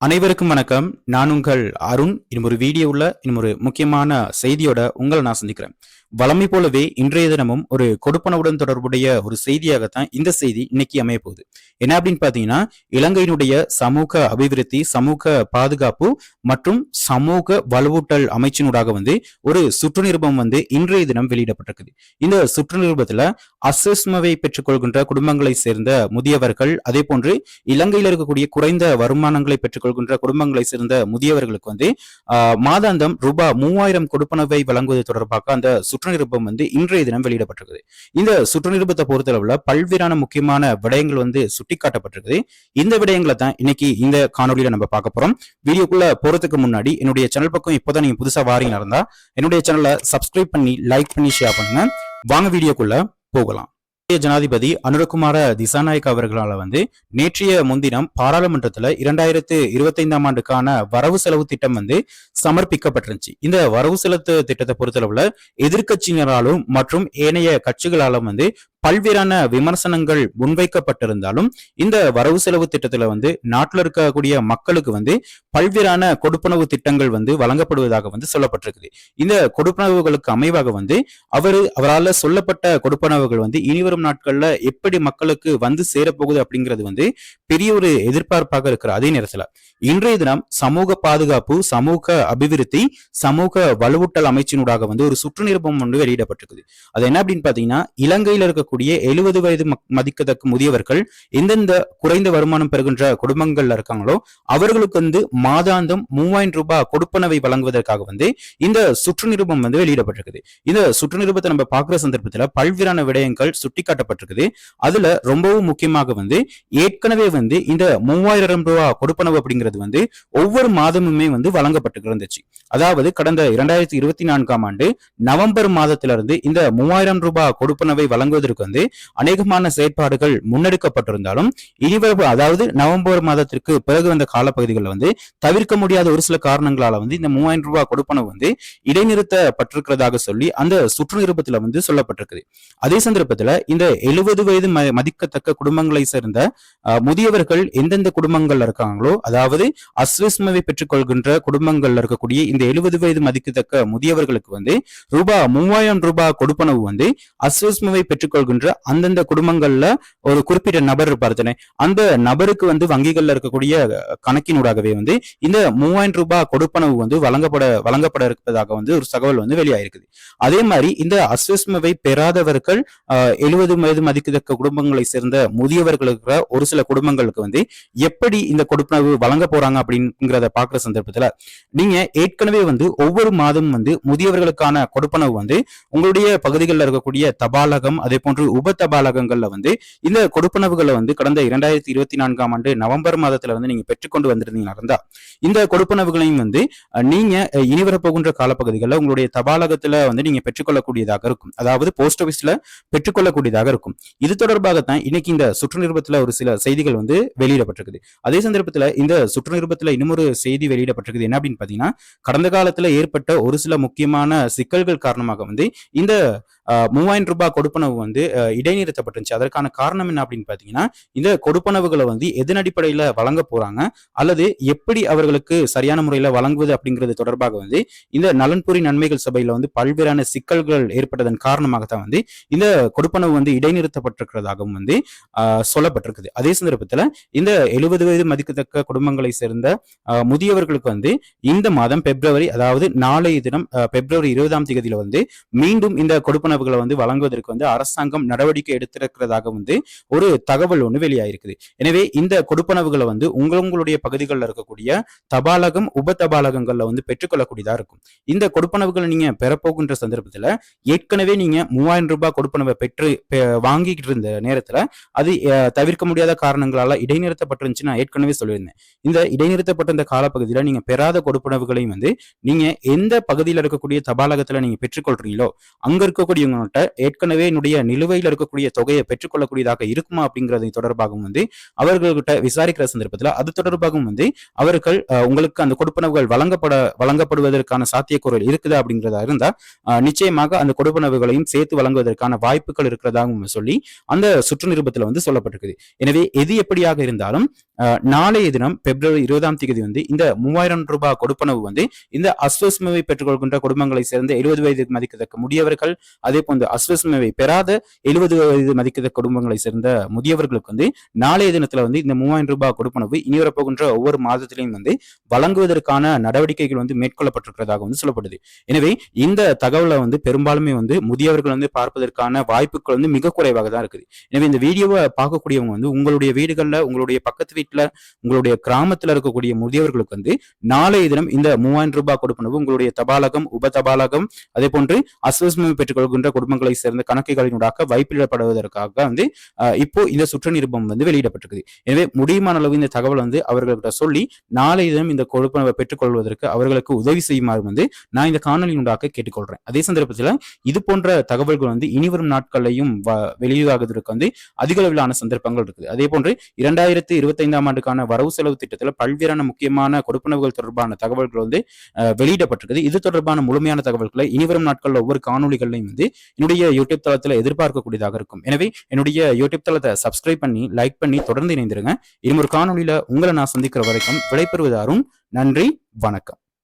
அனைவருக்கும் வணக்கம். நான் உங்கள் அருண். இன்னும் ஒரு வீடியோவில் இன்னும் ஒரு முக்கியமான செய்தியோட உங்களை நான் சந்திக்கிறேன். வளமை போலவே இன்றைய தினமும் ஒரு கொடுப்பனவுடன் தொடர்புடைய ஒரு செய்தியாகத்தான் இந்த செய்தி இன்னைக்கு அமைய போகுது. என்ன அப்படின்னு பாத்தீங்கன்னா இலங்கையினுடைய சமூக அபிவிருத்தி சமூக பாதுகாப்பு மற்றும் சமூக வலுவூட்டல் அமைச்சினூடாக வந்து ஒரு சுற்று நிருபம் வந்து இன்றைய தினம் வெளியிடப்பட்டிருக்குது. இந்த சுற்று நிருபத்துல அசஸ்மவை பெற்றுக்கொள்கின்ற குடும்பங்களை சேர்ந்த முதியவர்கள் அதே போன்று இலங்கையில் இருக்கக்கூடிய குறைந்த வருமானங்களை பெற்றுக்கொள்கின்ற குடும்பங்களை சேர்ந்த முதியவர்களுக்கு வந்து மாதாந்தம் ரூபாய் மூவாயிரம் கொடுப்பனவை வழங்குவது தொடர்பாக அந்த சுற்று நிருபம் வந்து இன்றைய தினம் வெளியிடப்பட்டிருக்குது. இந்த சுற்று நிருபத்தை பொறுத்தளவுல பல்வேறான முக்கியமான விடயங்கள் வந்து சுட்டிக்காட்டப்பட்டிருக்குது. இந்த விடயங்களை தான் இன்னைக்கு இந்த காணொலியில நம்ம பார்க்க போறோம். வீடியோக்குள்ள போறதுக்கு முன்னாடி என்னுடைய சேனல் பக்கம் இப்போதான் நீங்க புதுசா வாரீங்க இருந்தா என்னுடைய சேனலை சப்ஸ்கிரைப் பண்ணி லைக் பண்ணி ஷேர் பண்ணுங்க. வாங்க வீடியோக்குள்ள போகலாம். ஜனாதிபதி அனுரகுமார திசாநாயக் அவர்களால் வந்து நேற்றைய முன்தினம் பாராளுமன்றத்துல இரண்டாயிரத்து இருபத்தி ஐந்தாம் ஆண்டுக்கான வரவு செலவு திட்டம் வந்து சமர்ப்பிக்கப்பட்டிருந்துச்சு. இந்த வரவு செலவு திட்டத்தை பொறுத்தளவுல எதிர்கட்சியினராலும் மற்றும் ஏனைய கட்சிகளாலும் வந்து பல்வேறான விமர்சனங்கள் முன்வைக்கப்பட்டிருந்தாலும் இந்த வரவு செலவு திட்டத்துல வந்து நாட்டில் இருக்கக்கூடிய மக்களுக்கு வந்து பல்வேறான கொடுப்பனவு திட்டங்கள் வந்து வழங்கப்படுவதாக வந்து சொல்லப்பட்டிருக்குது. இந்த கொடுப்பனவுகளுக்கு அமைவாக வந்து அவர் அவரால் சொல்லப்பட்ட கொடுப்பனவுகள் வந்து இனிவரும் நாட்கள்ல எப்படி மக்களுக்கு வந்து சேரப்போகுது அப்படிங்கிறது வந்து பெரிய ஒரு எதிர்பார்ப்பாக இருக்கிற அதே நேரத்துல. இன்றைய தினம் சமூக பாதுகாப்பு சமூக அபிவிருத்தி சமூக வலுவூட்டல் அமைச்சினூடாக வந்து ஒரு சுற்று நிருபம் ஒன்று வெளியிடப்பட்டிருக்குது. அது என்ன அப்படின்னு பாத்தீங்கன்னா இலங்கையில் இருக்க இருக்கக்கூடிய எழுபது வயது மதிக்கத்தக்க முதியவர்கள் எந்தெந்த குறைந்த வருமானம் பெறுகின்ற குடும்பங்கள்ல இருக்காங்களோ அவர்களுக்கு வந்து மாதாந்தம் மூவாயிரம் ரூபாய் கொடுப்பனவை வழங்குவதற்காக வந்து இந்த சுற்று நிருபம் வந்து வெளியிடப்பட்டிருக்குது. இந்த சுற்று நிருபத்தை நம்ம பார்க்குற சந்தர்ப்பத்தில் பல்வேறான விடயங்கள் சுட்டிக்காட்டப்பட்டிருக்குது. அதுல ரொம்பவும் முக்கியமாக வந்து ஏற்கனவே வந்து இந்த மூவாயிரம் ரூபாய் கொடுப்பனவு அப்படிங்கிறது வந்து ஒவ்வொரு மாதமுமே வந்து வழங்கப்பட்டு இருந்துச்சு. அதாவது கடந்த இரண்டாயிரத்தி இருபத்தி நான்காம் ஆண்டு நவம்பர் மாதத்திலிருந்து இந்த மூவாயிரம் ரூபாய் கொடுப்பனவை வழங்குவதற்கு செய்வதற்கு வந்து அநேகமான செயற்பாடுகள் முன்னெடுக்கப்பட்டிருந்தாலும் இனிவரவு அதாவது நவம்பர் மாதத்திற்கு பிறகு வந்த காலப்பகுதிகளில் வந்து தவிர்க்க முடியாத ஒரு சில காரணங்களால வந்து இந்த மூவாயிரம் ரூபாய் கொடுப்பனவு வந்து இடைநிறுத்தப்பட்டிருக்கிறதாக சொல்லி அந்த சுற்று நிருபத்தில் வந்து சொல்லப்பட்டிருக்குது. அதே சந்தர்ப்பத்தில் இந்த எழுபது வயது மதிக்கத்தக்க குடும்பங்களை சேர்ந்த முதியவர்கள் எந்தெந்த குடும்பங்கள்ல இருக்காங்களோ அதாவது அஸ்விஸ்மவை பெற்றுக்கொள்கின்ற குடும்பங்கள்ல இருக்கக்கூடிய இந்த எழுபது வயது மதிக்கத்தக்க முதியவர்களுக்கு வந்து ரூபாய் மூவாயிரம் ரூபாய் கொடுப்பனவு வந்து அஸ்விஸ்மவை பெற்றுக்கொள்கிற கொள்கின்ற அந்தந்த குடும்பங்கள்ல ஒரு குறிப்பிட்ட நபர் இருப்பார் தானே அந்த நபருக்கு வந்து வங்கிகள்ல இருக்கக்கூடிய கணக்கினூடாகவே வந்து இந்த மூவாயிரம் ரூபாய் கொடுப்பனவு வந்து வழங்கப்பட வழங்கப்பட இருப்பதாக வந்து ஒரு தகவல் வந்து வெளியாயிருக்குது. அதே மாதிரி இந்த அஸ்வஸ்மவை பெறாதவர்கள் எழுபது வயது மதிக்கத்தக்க குடும்பங்களை சேர்ந்த முதியவர்களுக்கு ஒரு சில குடும்பங்களுக்கு வந்து எப்படி இந்த கொடுப்பனவு வழங்க போறாங்க அப்படிங்கிறத பாக்குற சந்தர்ப்பத்துல நீங்க ஏற்கனவே வந்து ஒவ்வொரு மாதமும் வந்து முதியவர்களுக்கான கொடுப்பனவு வந்து உங்களுடைய பகுதிகளில் இருக்கக்கூடிய தபாலகம் அதே போன்ற மூன்று உப தபாலகங்கள்ல வந்து இந்த கொடுப்பனவுகளை வந்து கடந்த இரண்டாயிரத்தி இருபத்தி நான்காம் ஆண்டு நவம்பர் மாதத்துல வந்து நீங்க பெற்றுக்கொண்டு வந்திருந்தீங்க இருந்தா இந்த கொடுப்பனவுகளையும் வந்து நீங்க இனிவரப்போகின்ற காலப்பகுதிகளில் உங்களுடைய தபாலகத்துல வந்து நீங்க பெற்றுக்கொள்ளக்கூடியதாக இருக்கும். அதாவது போஸ்ட் ஆபீஸ்ல பெற்றுக்கொள்ளக்கூடியதாக இருக்கும். இது தொடர்பாகத்தான் இன்னைக்கு இந்த சுற்று நிருபத்துல ஒரு சில செய்திகள் வந்து வெளியிடப்பட்டிருக்குது. அதே சந்தர்ப்பத்துல இந்த சுற்று நிருபத்துல இன்னொரு செய்தி வெளியிடப்பட்டிருக்குது. என்ன அப்படின்னு பாத்தீங்கன்னா கடந்த காலத்துல ஏற்பட்ட ஒரு சில முக்கியமான சிக்கல்கள் காரணமாக வந்து இந்த மூவாயிரம் ரூபாய் கொடுப்பனவு வந்து இடைநிறுத்தப்பட்டுருச்சு அதற்கான காரணம் என்ன அப்படின்னு பாத்தீங்கன்னா இந்த கொடுப்பனவுகளை வந்து எதன் அடிப்படையில வழங்க போறாங்க அல்லது எப்படி அவர்களுக்கு சரியான முறையில வழங்குவது அப்படிங்கிறது தொடர்பாக வந்து இந்த நலன்புரி நன்மைகள் சபையில வந்து பல்வேறான சிக்கல்கள் ஏற்பட்டதன் காரணமாகத்தான் வந்து இந்த கொடுப்பனவு வந்து இடைநிறுத்தப்பட்டிருக்கிறதாகவும் வந்து சொல்லப்பட்டிருக்குது. அதே சந்தர்ப்பத்துல இந்த எழுபது வயது மதிக்கத்தக்க குடும்பங்களை சேர்ந்த முதியவர்களுக்கு வந்து இந்த மாதம் பிப்ரவரி அதாவது நாளைய தினம் பிப்ரவரி இருபதாம் தேதியில வந்து மீண்டும் இந்த கொடுப்பனவுகளை வந்து வழங்குவதற்கு வந்து அரசாங்கம் நடவடிக்கை எடுத்திருக்கிறதாக வந்து ஒரு தகவல் ஒன்று வெளியாயிருக்குது. எனவே இந்த கொடுப்பனவுகளை வந்து உங்களுடைய பகுதிகளில் இருக்கக்கூடிய தபாலகம் உப தபாலகங்கள்ல வந்து பெற்றுக்கொள்ளக்கூடியதா இருக்கும். இந்த கொடுப்பனவுகளை நீங்க பெறப்போகின்ற சந்தர்ப்பத்துல ஏற்கனவே நீங்க மூவாயிரம் ரூபாய் கொடுப்பனவை பெற்று வாங்கிட்டு இருந்த நேரத்துல அது தவிர்க்க முடியாத காரணங்களால இடைநிறுத்தப்பட்டிருந்துச்சு நான் ஏற்கனவே சொல்லியிருந்தேன். இந்த இடைநிறுத்தப்பட்ட இந்த காலப்பகுதியில நீங்க பெறாத கொடுப்பனவுகளையும் வந்து நீங்க எந்த பகுதியில் இருக்கக்கூடிய தபாலகத்தில் நீங்க பெற்றுக்கொள்றீங்களோ அங்க இருக்கக்கூடிய ஏற்கனவே என்னுடைய நிலுவையில் இருக்கக்கூடிய தொகையை பெற்றுக்கொள்ளக்கூடியதாக இருக்குமா அப்படிங்கிறது தொடர்பாகவும் வந்து அவர்கள்கிட்ட விசாரிக்கிற சந்தர்ப்பத்தில் அது தொடர்பாகவும் வந்து அவர்கள் உங்களுக்கு அந்த கொடுப்பனவுகள் வழங்கப்பட வழங்கப்படுவதற்கான சாத்தியக்கூறல் இருக்குதா அப்படிங்கிறதா இருந்தால் நிச்சயமாக அந்த கொடுப்பனவுகளையும் சேர்த்து வழங்குவதற்கான வாய்ப்புகள் இருக்கிறதாகவும் சொல்லி அந்த சுற்று நிருபத்தில் வந்து சொல்லப்பட்டிருக்குது. எனவே எது எப்படியாக இருந்தாலும் நாளைய தினம் பிப்ரவரி இருபதாம் தேதி வந்து இந்த மூவாயிரம் ரூபாய் கொடுப்பனவு வந்து இந்த அஸ்வஸ்மவை பெற்றுக்கொள்கின்ற குடும்பங்களை சேர்ந்த எழுபது வயது மதிக்கத்தக்க முதியவர்கள் அதே போன்று அஸ்வஸ்மவை பெறாத எழுபது வயது மதிக்கத்தக்க குடும்பங்களை சேர்ந்த முதியவர்களுக்கு வந்து நாளைய தினத்துல வந்து இந்த மூவாயிரம் ரூபாய் கொடுப்பனவு இனி வரப்போகின்ற ஒவ்வொரு மாதத்திலையும் வந்து வழங்குவதற்கான நடவடிக்கைகள் வந்து மேற்கொள்ளப்பட்டிருக்கிறதாக வந்து சொல்லப்படுது. எனவே இந்த தகவலை வந்து பெரும்பாலுமே வந்து முதியவர்கள் வந்து பார்ப்பதற்கான வாய்ப்புகள் வந்து மிக குறைவாக தான் இருக்குது. எனவே இந்த வீடியோவை பார்க்கக்கூடியவங்க வந்து உங்களுடைய வீடுகளில் உங்களுடைய பக்கத்து வீட்டில் உங்களுடைய கிராமத்தில் இருக்கக்கூடிய முதியவர்களுக்கு வந்து நாளைய தினம் இந்த மூவாயிரம் ரூபாய் கொடுப்பனவு உங்களுடைய தபாலகம் உப தபாலகம் அதே போன்று அஸ்வஸ்மம் பெற்றுக்கொள்கின்ற குடும்பங்களை சேர்ந்த கணக்குகளினூடாக வைப்பிடப்படுவதற்காக வந்து இப்போ இந்த சுற்று நிருபம் வந்து வெளியிடப்பட்டிருக்குது. எனவே முடியுமான அளவு இந்த தகவல் வந்து அவர்கள்கிட்ட சொல்லி நாளைய தினம் இந்த கொடுப்பனவை பெற்றுக்கொள்வதற்கு அவர்களுக்கு உதவி செய்யுமாறு வந்து நான் இந்த காணொலியினூடாக கேட்டுக்கொள்றேன். அதே சந்தர்ப்பத்தில் இது போன்ற தகவல்கள் வந்து இனிவரும் நாட்களையும் வ- வெளியாகுவதற்கு வந்து அதிக அளவிலான சந்தர்ப்பங்கள் இருக்குது. அதே போன்று இரண்டாயிரத்தி இருபத்தைந்தாம் ஆண்டுக்கான வரவு செலவு திட்டத்தில் பல்வேறான முக்கியமான கொடுப்பனவுகள் தொடர்பான தகவல்கள் வந்து வெளியிடப்பட்டிருக்குது. இது தொடர்பான முழுமையான தகவல்களை இனிவரும் நாட்களில் ஒவ்வொரு காணொலிகளையும் வந்து என்னுடைய யூடியூப் தளத்தில் எதிர்பார்க்கக்கூடியதாக இருக்கும். எனவே என்னுடைய யூடியூப் தளத்தை சப்ஸ்கிரைப் பண்ணி லைக் பண்ணி தொடர்ந்து இணைந்திருங்க. இன்னும் காணொலியில் உங்களை நான் சந்திக்கிற வரைக்கும் விடைபெறுவதாரும் நன்றி வணக்கம்.